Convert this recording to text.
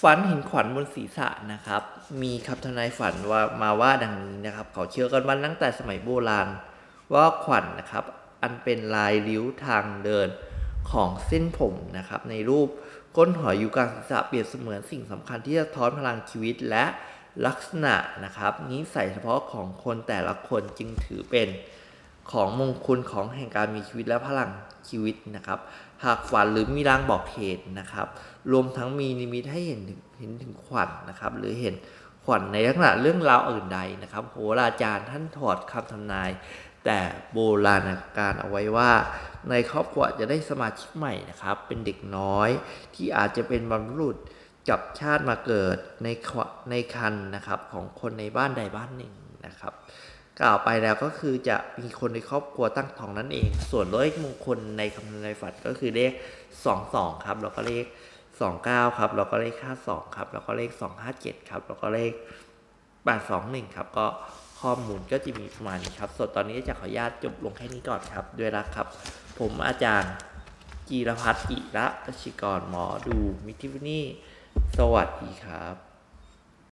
ฝันเห็นขวัญบนศีรษะนะครับ มีคำทนายฝันว่ามาว่าดังนี้นะครับ เขาเชื่อกันมาตั้งแต่สมัยโบราณ ว่าขวัญนะครับ อันเป็นลายริ้วทางเดินของเส้นผมนะครับ ในรูปก้นหอยอยู่กลางศีรษะเปรียบเสมือนสิ่งสำคัญที่จะท้อนพลังชีวิตและลักษณะนะครับนิสัยเฉพาะของคนแต่ละคนจึงถือเป็น ของมงคลของแห่งการมีชีวิตและพลังชีวิตนะครับ หากฝันหรือมีรางบอกเหตุนะครับ รวมทั้งมีนิมิตให้เห็นถึงเห็นถึงขวัญนะครับ หรือเห็นขวัญในลักษณะเรื่องราวอื่นใดนะครับโหราจารย์ท่านถอดคำทำนาย แต่โบราณการเอาไว้ว่า ในครอบครัวจะได้สมาชิกใหม่นะครับ เป็นเด็กน้อยที่อาจจะเป็นบรรพบุรุษกับชาติมาเกิดในในคันนะครับของคนในบ้านใดบ้านหนึ่งนะครับ กล่าวไปแล้วก็คือจะมีคนในครอบครัวตั้งท้องนั่นเอง ส่วนเลขมงคลในคำนวณในฝันก็คือเลข 22 ครับ แล้วก็เลข 29 ครับ แล้วก็เลข 52 ครับ แล้วก็เลข 257 ครับ แล้วก็เลข 821 ครับ ก็ข้อมูลก็จะมีประมาณนี้ครับ ส่วนตอนนี้จะขออนุญาตจบลงแค่นี้ก่อนครับ ด้วยรักครับ ผมอาจารย์จีรพัฒน์อิระชิกรหมอดูมิทิวนี่ สวัสดีครับ